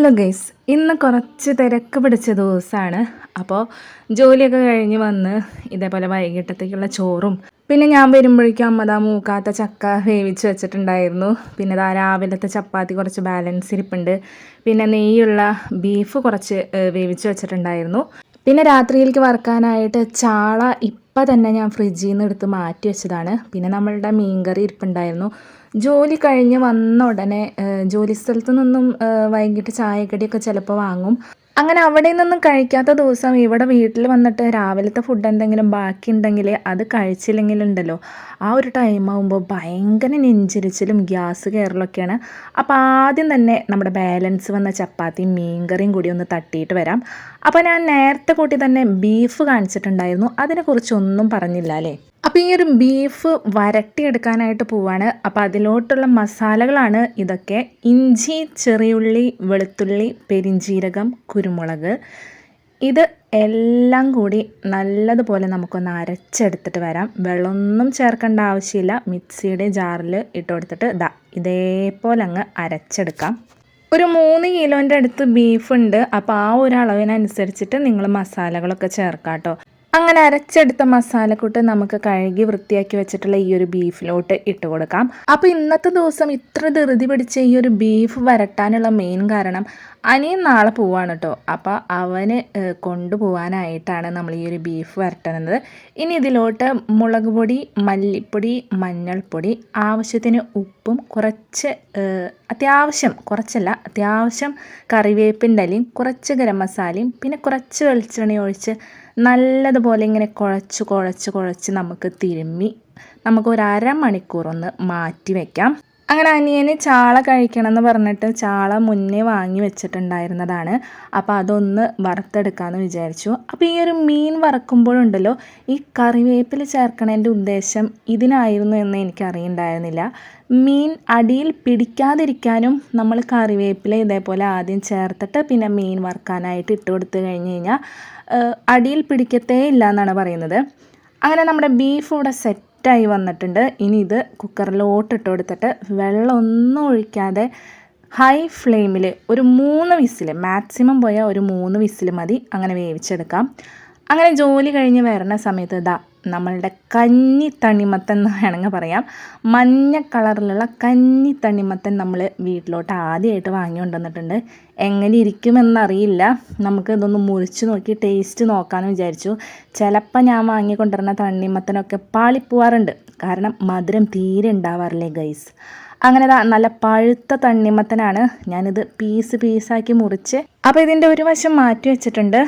Hello guys. ഇന്ന് കുറച്ച് തിരക്ക് പിടിച്ച ദിവസമാണ് അപ്പോൾ ജോലിയൊക്കെ കഴിഞ്ഞ് വന്ന് ഇതേപോലെ വൈകിട്ടത്തേക്കുള്ള ചോറും പിന്നെ ഞാൻ വരുമ്പോഴേക്കും അമ്മതാ മൂക്കാത്ത ചക്ക വേവിച്ച് വെച്ചിട്ടുണ്ടായിരുന്നു. പിന്നെ ദാ രാവിലത്തെ ചപ്പാത്തി കുറച്ച് ബാലൻസ് ഇരിപ്പുണ്ട്. പിന്നെ നെയ്യുള്ള ബീഫ് കുറച്ച് വേവിച്ച് വെച്ചിട്ടുണ്ടായിരുന്നു. പിന്നെ രാത്രിയിലേക്ക് വറക്കാനായിട്ട് ചാള ഇപ്പം തന്നെ ഞാൻ ഫ്രിഡ്ജിൽ നിന്ന് എടുത്ത് മാറ്റി വെച്ചതാണ്. പിന്നെ നമ്മളുടെ മീൻകറി ഇരിപ്പുണ്ടായിരുന്നു. ജോലി കഴിഞ്ഞ് വന്ന ഉടനെ ജോലി സ്ഥലത്ത് നിന്നും വൈകിട്ട് ചായക്കടിയൊക്കെ ചിലപ്പോൾ വാങ്ങും. അങ്ങനെ അവിടെ നിന്നും കഴിക്കാത്ത ദിവസം ഇവിടെ വീട്ടിൽ വന്നിട്ട് രാവിലത്തെ ഫുഡ് എന്തെങ്കിലും ബാക്കി ഉണ്ടെങ്കിൽ അത് കഴിച്ചില്ലെങ്കിലുണ്ടല്ലോ. ആ ഒരു ടൈം ആകുമ്പോൾ ഭയങ്കര നെഞ്ചിരിച്ചിലും ഗ്യാസ് കയറലൊക്കെയാണ് അപ്പോൾ ആദ്യം തന്നെ നമ്മുടെ ബാലൻസ് വന്ന ചപ്പാത്തിയും മീൻകറിയും കൂടി ഒന്ന് തട്ടിയിട്ട് വരാം. അപ്പോൾ ഞാൻ നേരത്തെ കൂട്ടി തന്നെ ബീഫ് കാണിച്ചിട്ടുണ്ടായിരുന്നു. അതിനെക്കുറിച്ചൊന്നും പറഞ്ഞില്ല അല്ലേ? അപ്പോൾ ഈ ഒരു ബീഫ് വരട്ടിയെടുക്കാനായിട്ട് പോവാണ്. അപ്പോൾ അതിലോട്ടുള്ള മസാലകളാണ് ഇതൊക്കെ. ഇഞ്ചി ചെറിയുള്ളി വെളുത്തുള്ളി പെരിഞ്ജീരകം കുരുമുളക്. ഇത് എല്ലാം കൂടി നല്ലതുപോലെ നമുക്കൊന്ന് അരച്ചെടുത്തിട്ട് വരാം. വെള്ളമൊന്നും ചേർക്കേണ്ട ആവശ്യമില്ല. മിക്സിയുടെ ജാറിൽ ഇട്ട് കൊടുത്തിട്ട് ദാ ഇതേപോലെ അങ്ങ് അരച്ചെടുക്കാം. ഒരു മൂന്ന് കിലോന്റെ അടുത്ത് ബീഫ് ഉണ്ട്. അപ്പോൾ ആ ഒരു അളവിനനുസരിച്ചിട്ട് നിങ്ങൾ മസാലകളൊക്കെ ചേർക്കാം കേട്ടോ അങ്ങനെ അരച്ചെടുത്ത മസാലക്കൂട്ട് നമുക്ക് കഴുകി വൃത്തിയാക്കി വെച്ചിട്ടുള്ള ഈ ഒരു ബീഫിലോട്ട് ഇട്ട് കൊടുക്കാം. അപ്പോൾ ഇന്നത്തെ ദിവസം ഇത്ര ധൃതി പിടിച്ച ഈ ഒരു ബീഫ് വരട്ടാനുള്ള മെയിൻ കാരണം അനിയൻ നാളെ പോവാണ് കേട്ടോ അപ്പോൾ അവന് കൊണ്ടുപോകാനായിട്ടാണ് നമ്മൾ ഈ ഒരു ബീഫ് വരട്ടുന്നത്. ഇനി ഇതിലോട്ട് മുളക് പൊടി മല്ലിപ്പൊടി മഞ്ഞൾപ്പൊടി ആവശ്യത്തിന് ഉപ്പും കുറച്ച് അത്യാവശ്യം കുറച്ചല്ല അത്യാവശ്യം കറിവേപ്പിന്റെ ഇലയും കുറച്ച് ഗരം മസാലയും പിന്നെ കുറച്ച് വെളിച്ചെണ്ണ ഒഴിച്ച് നല്ലതുപോലെ ഇങ്ങനെ കുഴച്ച് കുഴച്ച് കുഴച്ച് നമുക്ക് തിരുമ്മി നമുക്ക് ഒരു അരമണിക്കൂർ ഒന്ന് മാറ്റി വെക്കാം. അങ്ങനെ അനിയന് ചാള കഴിക്കണം എന്ന് പറഞ്ഞിട്ട് ചാള മുന്നേ വാങ്ങി വെച്ചിട്ടുണ്ടായിരുന്നതാണ്. അപ്പോൾ അതൊന്ന് വറുത്തെടുക്കാമെന്ന് വിചാരിച്ചു. അപ്പോൾ ഈ ഒരു മീൻ വറക്കുമ്പോഴുണ്ടല്ലോ ഈ കറിവേപ്പില ചേർക്കണതിന്റെ ഉദ്ദേശം ഇതിനായിരുന്നു എന്ന് എനിക്കറിയുണ്ടായിരുന്നില്ല. മീൻ അടിയിൽ പിടിക്കാതിരിക്കാനും നമ്മൾ കറിവേപ്പില ഇതേപോലെ ആദ്യം ചേർത്തിട്ട് പിന്നെ മീൻ വറുക്കാനായിട്ട് ഇട്ട് കൊടുത്തു കഴിഞ്ഞ് കഴിഞ്ഞാൽ അടിയിൽ പിടിക്കത്തേ ഇല്ല എന്നാണ് പറയുന്നത്. അങ്ങനെ നമ്മുടെ ബീഫ് ഇവിടെ സെറ്റായി വന്നിട്ടുണ്ട്. ഇനി ഇത് കുക്കറിലോട്ട് ഇട്ട് കൊടുത്തിട്ട് വെള്ളമൊന്നും ഒഴിക്കാതെ ഹൈ ഫ്ലെയിമിൽ ഒരു മൂന്ന് വിസിൽ മാക്സിമം പോയാൽ ഒരു മൂന്ന് വിസിൽ മതി. അങ്ങനെ വേവിച്ചെടുക്കാം. അങ്ങനെ ജോലി കഴിഞ്ഞ് വരുന്ന സമയത്ത് ഇതാ നമ്മളുടെ കഞ്ഞി തണിമത്തൻ എന്ന് വേണമെങ്കിൽ പറയാം. മഞ്ഞ കളറിലുള്ള കഞ്ഞി തണിമത്തൻ നമ്മൾ വീട്ടിലോട്ട് ആദ്യമായിട്ട് വാങ്ങി കൊണ്ടുവന്നിട്ടുണ്ട്. എങ്ങനെ ഇരിക്കുമെന്നറിയില്ല. നമുക്ക് ഇതൊന്ന് മുറിച്ച് നോക്കി ടേസ്റ്റ് നോക്കാമെന്ന് വിചാരിച്ചു. ചിലപ്പോൾ ഞാൻ വാങ്ങിക്കൊണ്ടിരുന്ന തണ്ണിമത്തനൊക്കെ പാളിപ്പോവാറുണ്ട്. കാരണം മധുരം തീരെ ഉണ്ടാവാറില്ലേ ഗൈസ് അങ്ങനെ നല്ല പഴുത്ത തണ്ണിമത്തനാണ്. ഞാനിത് പീസ് പീസാക്കി മുറിച്ച് അപ്പോൾ ഇതിന്റെ ഒരു വശം മാറ്റി വെച്ചിട്ടുണ്ട്.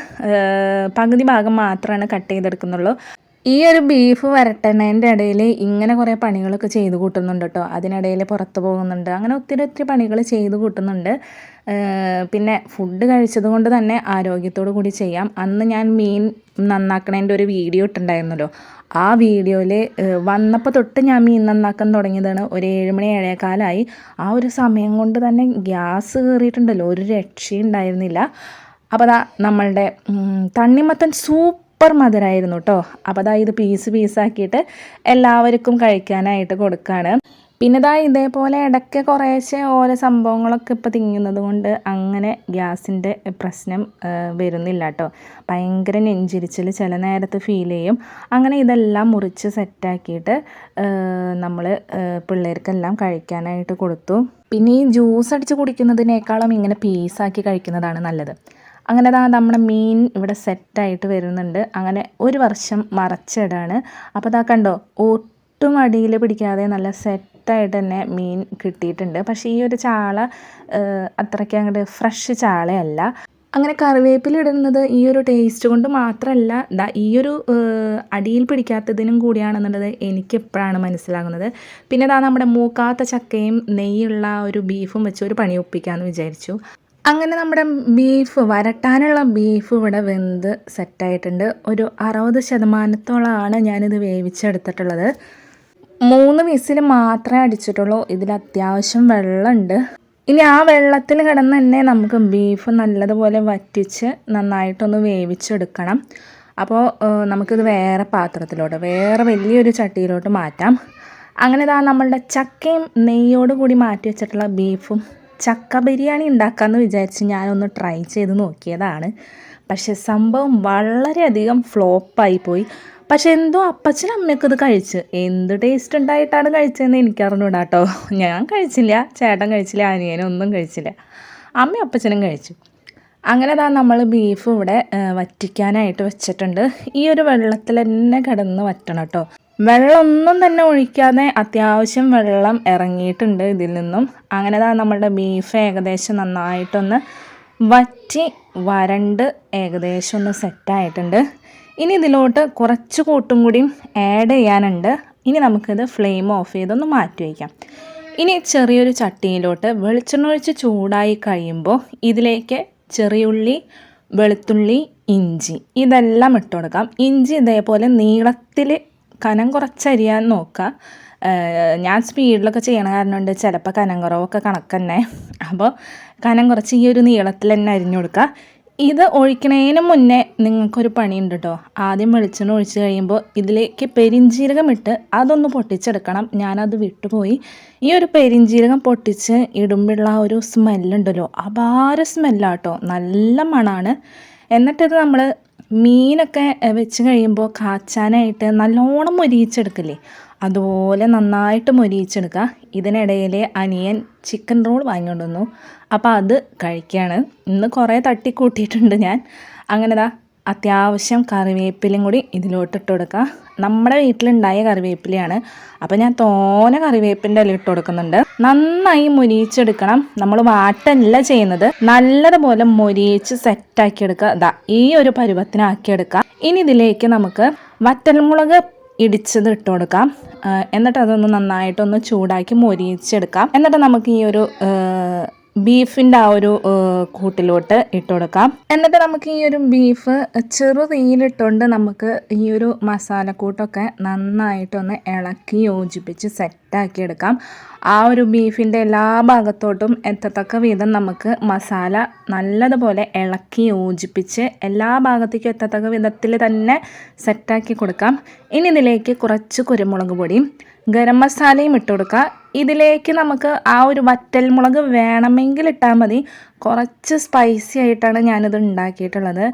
പകുതി ഭാഗം മാത്രമാണ് കട്ട് ചെയ്തെടുക്കുന്നുള്ളൂ. ഈ ഒരു ബീഫ് വരട്ടണേന്റെ ഇടയിൽ ഇങ്ങനെ കുറേ പണികളൊക്കെ ചെയ്ത് കൂട്ടുന്നുണ്ട് കേട്ടോ അതിനിടയിൽ പുറത്ത് പോകുന്നുണ്ട്. അങ്ങനെ ഒത്തിരി ഒത്തിരി പണികൾ ചെയ്ത് കൂട്ടുന്നുണ്ട്. പിന്നെ ഫുഡ് കഴിച്ചത് കൊണ്ട് തന്നെ ആരോഗ്യത്തോടു കൂടി ചെയ്യാം. അന്ന് ഞാൻ മീൻ നന്നാക്കണേന്റെ ഒരു വീഡിയോ ഇട്ടുണ്ടായിരുന്നല്ലോ. ആ വീഡിയോയിൽ വന്നപ്പോൾ തൊട്ട് ഞാൻ മീൻ നന്നാക്കാൻ തുടങ്ങിയതാണ്. ഒരു ഏഴുമണി ഏഴേക്കാലായി ആ ഒരു സമയം കൊണ്ട് തന്നെ ഗ്യാസ് കയറിയിട്ടുണ്ടല്ലോ ഒരു രക്ഷയും ഉണ്ടായിരുന്നില്ല അപ്പോൾ അതാ നമ്മളുടെ തണ്ണിമത്തൻ തണ്ണിമത്തൻ സൂപ്പർ മധുരമായിരുന്നു കേട്ടോ അപ്പോൾ അതാ ഇത് പീസ് പീസാക്കിയിട്ട് എല്ലാവർക്കും കഴിക്കാനായിട്ട് കൊടുക്കുകയാണ് പിന്നെ ഇതാ ഇതേപോലെ ഇടയ്ക്ക് കുറേശ്ശെ ഓരോ സംഭവങ്ങളൊക്കെ ഇപ്പോൾ തിങ്ങുന്നത് കൊണ്ട് അങ്ങനെ ഗ്യാസിന്റെ പ്രശ്നം വരുന്നില്ല കേട്ടോ ഭയങ്കര നെഞ്ചിരിച്ചിൽ ചില നേരത്ത് ഫീൽ ചെയ്യും. അങ്ങനെ ഇതെല്ലാം മുറിച്ച് സെറ്റാക്കിയിട്ട് നമ്മൾ പിള്ളേർക്കെല്ലാം കഴിക്കാനായിട്ട് കൊടുത്തു. പിന്നെ ഈ ജ്യൂസ് അടിച്ച് കുടിക്കുന്നതിനേക്കാളും ഇങ്ങനെ പീസാക്കി കഴിക്കുന്നതാണ് നല്ലത്. അങ്ങനെ അതാ നമ്മുടെ മീൻ ഇവിടെ സെറ്റായിട്ട് വരുന്നുണ്ട്. അങ്ങനെ ഒരു വർഷം മറച്ചിടാണ് അപ്പോൾ അതാ കണ്ടോ ഒട്ടും അടിയിൽ പിടിക്കാതെ നല്ല സെറ്റായിട്ട് തന്നെ മീൻ കിട്ടിയിട്ടുണ്ട്. പക്ഷേ ഈ ഒരു ചാള അത്രയ്ക്ക് അങ്ങോട്ട് ഫ്രഷ് ചാളയല്ല. അങ്ങനെ കറിവേപ്പില ഇടുന്നത് ഈ ഒരു ടേസ്റ്റ് കൊണ്ട് മാത്രമല്ല ദാ ഈ ഒരു അടിയിൽ പിടിക്കാത്തതിനും കൂടിയാണെന്നുള്ളത് എനിക്ക് എപ്പോഴാണ് മനസ്സിലാകുന്നത്. പിന്നെ ദാ നമ്മുടെ മൂക്കാത്ത ചക്കയും നെയ്യുള്ള ഒരു ബീഫും വെച്ച് ഒരു പണി ഒപ്പിക്കാമെന്ന് വിചാരിച്ചു. അങ്ങനെ നമ്മുടെ ബീഫ് വരട്ടാനുള്ള ബീഫ് ഇവിടെ വെന്ത് സെറ്റായിട്ടുണ്ട്. ഒരു അറുപത് ശതമാനത്തോളമാണ് ഞാനിത് വേവിച്ചെടുത്തിട്ടുള്ളത്. മൂന്ന് വിസിൽ മാത്രമേ അടിച്ചിട്ടുള്ളൂ. ഇതിൽ അത്യാവശ്യം വെള്ളമുണ്ട്. ഇനി ആ വെള്ളത്തിൽ കിടന്ന് തന്നെ നമുക്ക് ബീഫ് നല്ലതുപോലെ വറ്റിച്ച് നന്നായിട്ടൊന്ന് വേവിച്ചെടുക്കണം. അപ്പോൾ നമുക്കിത് വേറെ പാത്രത്തിലോട്ട് വേറെ വലിയൊരു ചട്ടിയിലോട്ട് മാറ്റാം. അങ്ങനെ ഇതാ നമ്മളുടെ ചക്കയും നെയ്യോട് കൂടി മാറ്റി വെച്ചിട്ടുള്ള ബീഫും ചക്ക ബിരിയാണി ഉണ്ടാക്കാമെന്ന് വിചാരിച്ച് ഞാനൊന്ന് ട്രൈ ചെയ്ത് നോക്കിയതാണ്. പക്ഷെ സംഭവം വളരെയധികം ഫ്ലോപ്പായി പോയി. പക്ഷെ എന്തോ അപ്പച്ചനും അമ്മയൊക്കെ ഇത് കഴിച്ച്. എന്ത് ടേസ്റ്റ് ഉണ്ടായിട്ടാണ് കഴിച്ചതെന്ന് എനിക്കറിഞ്ഞൂടാ കേട്ടോ ഞാൻ കഴിച്ചില്ല ചേട്ടൻ കഴിച്ചില്ല അനിയനും ഒന്നും കഴിച്ചില്ല. അമ്മയും അപ്പച്ചനും കഴിച്ചു. അങ്ങനെ താ നമ്മൾ ബീഫ് ഇവിടെ വറ്റിക്കാനായിട്ട് വെച്ചിട്ടുണ്ട്. ഈ ഒരു വെള്ളത്തിൽ തന്നെ കിടന്ന് വറ്റണം കേട്ടോ. വെള്ളമൊന്നും തന്നെ ഒഴിക്കാതെ അത്യാവശ്യം വെള്ളം ഇറങ്ങിയിട്ടുണ്ട് ഇതിൽ നിന്നും. അങ്ങനെ താ നമ്മളുടെ ബീഫ് ഏകദേശം നന്നായിട്ടൊന്ന് വറ്റി വരണ്ട് ഏകദേശം ഒന്ന് സെറ്റായിട്ടുണ്ട് ഇനി ഇതിലോട്ട് കുറച്ച് കൂട്ടും കൂടിയും ആഡ് ചെയ്യാനുണ്ട്. ഇനി നമുക്കിത് ഫ്ലെയിം ഓഫ് ചെയ്തൊന്ന് മാറ്റി വയ്ക്കാം ഇനി ചെറിയൊരു ചട്ടിയിലോട്ട് വെളിച്ചെണ്ണ ഒഴിച്ച് ചൂടായി കഴിയുമ്പോൾ ഇതിലേക്ക് ചെറിയുള്ളി വെളുത്തുള്ളി ഇഞ്ചി. ഇതെല്ലാം ഇട്ട് കൊടുക്കാം. ഇഞ്ചി ഇതേപോലെ നീളത്തിൽ കനം കുറച്ചരിയാൻ നോക്കുക. ഞാൻ സ്പീഡിലൊക്കെ ചെയ്യണ കാരണം ഉണ്ട് ചിലപ്പോൾ കനം കുറവൊക്കെ കണക്ക് തന്നെ. അപ്പോൾ കനം കുറച്ച് ഈ ഒരു നീളത്തിൽ തന്നെ അരിഞ്ഞു കൊടുക്കുക. ഇത് ഒഴിക്കണതിന് മുന്നേ നിങ്ങൾക്കൊരു പണിയുണ്ട് കേട്ടോ ആദ്യം വെളിച്ചെണ്ണ ഒഴിച്ച് കഴിയുമ്പോൾ ഇതിലേക്ക് പെരിഞ്ജീരകം ഇട്ട് അതൊന്ന് പൊട്ടിച്ചെടുക്കണം. ഞാനത് വിട്ടുപോയി. ഈ ഒരു പെരിഞ്ജീരകം പൊട്ടിച്ച് ഇടുമ്പോഴുള്ള ആ ഒരു സ്മെല്ലുണ്ടല്ലോ അപാര സ്മെല്ലാട്ടോ നല്ല മണമാണ് എന്നിട്ടിത് നമ്മൾ മീനൊക്കെ വെച്ച് കഴിയുമ്പോൾ കാച്ചാനായിട്ട് നല്ലോണം മൊരിയിച്ചെടുക്കില്ലേ? അതുപോലെ നന്നായിട്ട് മൊരിയിച്ചെടുക്കുക. ഇതിനിടയിൽ അനിയൻ ചിക്കൻ റോൾ വാങ്ങിക്കൊണ്ട് വന്നു. അപ്പോൾ അത് കഴിക്കുകയാണ് ഇന്ന് കുറേ തട്ടിക്കൂട്ടിയിട്ടുണ്ട് ഞാൻ. അങ്ങനെ ദാ അത്യാവശ്യം കറിവേപ്പിലും കൂടി ഇതിലോട്ടിട്ട് കൊടുക്കുക നമ്മുടെ വീട്ടിലുണ്ടായ കറിവേപ്പിലയാണ്. അപ്പോൾ ഞാൻ തോനെ കറിവേപ്പിന്റെ ഇല ഇട്ട് കൊടുക്കുന്നുണ്ട്. നന്നായി മുരിയിച്ചെടുക്കണം. നമ്മൾ വാട്ടല്ല ചെയ്യുന്നത്. നല്ലതുപോലെ മൊരിയിച്ച് സെറ്റാക്കി എടുക്കുക. ദാ ഈ ഒരു പരുവത്തിനാക്കി പരുവത്തിനാക്കിയെടുക്കുക ഇനി ഇതിലേക്ക് നമുക്ക് വറ്റൽമുളക് ഇടിച്ചത് ഇട്ട് കൊടുക്കാം. എന്നിട്ട് അതൊന്ന് നന്നായിട്ടൊന്ന് ചൂടാക്കി മൊരിയിച്ചെടുക്കാം. എന്നിട്ട് നമുക്ക് ഈ ഒരു ബീഫിന്റെ ആ ഒരു കൂട്ടിലോട്ട് ഇട്ട് കൊടുക്കാം. എന്നിട്ട് നമുക്ക് ഈ ഒരു ബീഫ് ചെറു തീയിലിട്ടുകൊണ്ട് നമുക്ക് ഈ ഒരു മസാലക്കൂട്ടൊക്കെ നന്നായിട്ടൊന്ന് ഇളക്കി യോജിപ്പിച്ച് സെറ്റാക്കി എടുക്കാം ആ ഒരു ബീഫിന്റെ എല്ലാ ഭാഗത്തോട്ടും എത്തത്തക്ക വീതം നമുക്ക് മസാല നല്ലതുപോലെ ഇളക്കി യോജിപ്പിച്ച് എല്ലാ ഭാഗത്തേക്കും എത്തത്തക്ക വിധത്തിൽ തന്നെ സെറ്റാക്കി കൊടുക്കാം. ഇനി ഇതിലേക്ക് കുറച്ച് കുരുമുളക് പൊടിയും ഗരം മസാലയും ഇട്ട് കൊടുക്കുക. ഇതിലേക്ക് നമുക്ക് ആ ഒരു വറ്റൽ മുളക് വേണമെങ്കിൽ ഇട്ടാൽ മതി. കുറച്ച് സ്പൈസി ആയിട്ടാണ് ഞാനിത് ഉണ്ടാക്കിയിട്ടുള്ളത്.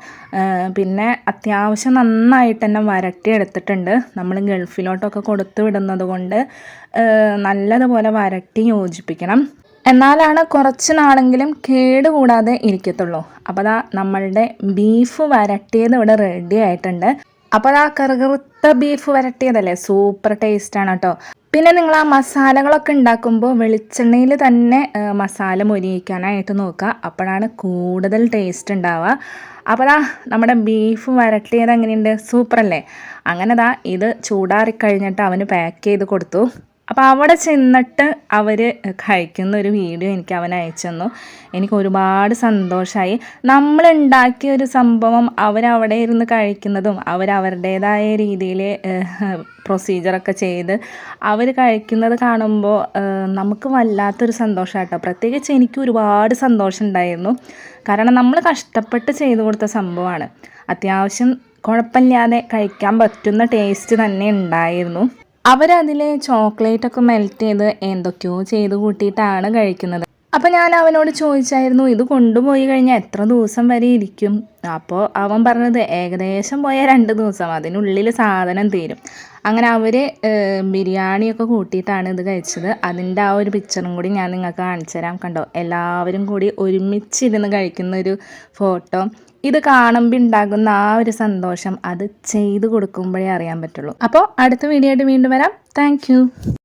പിന്നെ അത്യാവശ്യം നന്നായിട്ട് തന്നെ വരട്ടി എടുത്തിട്ടുണ്ട് നമ്മൾ ഗൾഫിലോട്ടൊക്കെ കൊടുത്തു വിടുന്നത് കൊണ്ട് നല്ലതുപോലെ വരട്ടി യോജിപ്പിക്കണം. എന്നാലാണ് കുറച്ച് നാളെങ്കിലും കേട് കൂടാതെ ഇരിക്കത്തുള്ളൂ. അപ്പോൾ അതാ നമ്മളുടെ ബീഫ് വരട്ടിയത് ഇവിടെ റെഡി ആയിട്ടുണ്ട്. അപ്പോൾ ആ കറുകറുത്ത ബീഫ് വരട്ടിയതല്ലേ? സൂപ്പർ ടേസ്റ്റാണ് കേട്ടോ. പിന്നെ നിങ്ങൾ ആ മസാലകളൊക്കെ ഉണ്ടാക്കുമ്പോൾ വെളിച്ചെണ്ണയിൽ തന്നെ മസാല മുരിയിക്കാനായിട്ട് നോക്കുക. അപ്പോഴാണ് കൂടുതൽ ടേസ്റ്റ് ഉണ്ടാവുക. അപ്പോൾ നമ്മുടെ ബീഫ് വരട്ടിയത് എങ്ങനെയുണ്ട്? സൂപ്പറല്ലേ അങ്ങനെ ദാ ഇത് ചൂടാറിക്കഴിഞ്ഞിട്ട് അവന് പാക്ക് ചെയ്ത് കൊടുത്തു. അപ്പോൾ അവിടെ ചെന്നിട്ട് അവർ കഴിക്കുന്ന ഒരു വീഡിയോ എനിക്ക് അവൻ അയച്ചു തന്നു. എനിക്ക് ഒരുപാട് സന്തോഷമായി നമ്മൾ ഉണ്ടാക്കിയ ഒരു സംഭവം അവരവിടെ ഇരുന്ന് കഴിക്കുന്നതും അവരവരുടേതായ രീതിയിൽ പ്രൊസീജിയറൊക്കെ ചെയ്ത് അവർ കഴിക്കുന്നത് കാണുമ്പോൾ നമുക്ക് വല്ലാത്തൊരു സന്തോഷമായിട്ടോ പ്രത്യേകിച്ച് എനിക്ക് ഒരുപാട് സന്തോഷം ഉണ്ടായിരുന്നു. കാരണം നമ്മൾ കഷ്ടപ്പെട്ട് ചെയ്തു കൊടുത്ത സംഭവമാണ്. അത്യാവശ്യം കുഴപ്പമില്ലാതെ കഴിക്കാൻ പറ്റുന്ന ടേസ്റ്റ് തന്നെ ഉണ്ടായിരുന്നു. അവരതിൽ ചോക്ലേറ്റൊക്കെ മെൽറ്റ് ചെയ്ത് എന്തൊക്കെയോ ചെയ്ത് കൂട്ടിയിട്ടാണ് കഴിക്കുന്നത്. അപ്പോൾ ഞാൻ അവനോട് ചോദിച്ചായിരുന്നു ഇത് കൊണ്ടുപോയി കഴിഞ്ഞാൽ എത്ര ദിവസം വരെ ഇരിക്കും? അപ്പോൾ അവൻ പറഞ്ഞത് ഏകദേശം പോയാൽ രണ്ട് ദിവസം അതിനുള്ളിൽ സാധനം തീരും. അങ്ങനെ അവർ ബിരിയാണിയൊക്കെ കൂട്ടിയിട്ടാണ് ഇത് കഴിച്ചത്. അതിന്റെ ആ ഒരു പിക്ചറും കൂടി ഞാൻ നിങ്ങൾക്ക് കാണിച്ചു തരാം കണ്ടോ? എല്ലാവരും കൂടി ഒരുമിച്ചിരുന്ന് കഴിക്കുന്ന ഒരു ഫോട്ടോ ഇത് കാണുമ്പോൾ ഉണ്ടാകുന്ന ആ ഒരു സന്തോഷം അത് ചെയ്തു കൊടുക്കുമ്പോഴേ അറിയാൻ പറ്റുള്ളൂ. അപ്പോൾ അടുത്ത വീഡിയോ ആയിട്ട് വീണ്ടും വരാം. താങ്ക്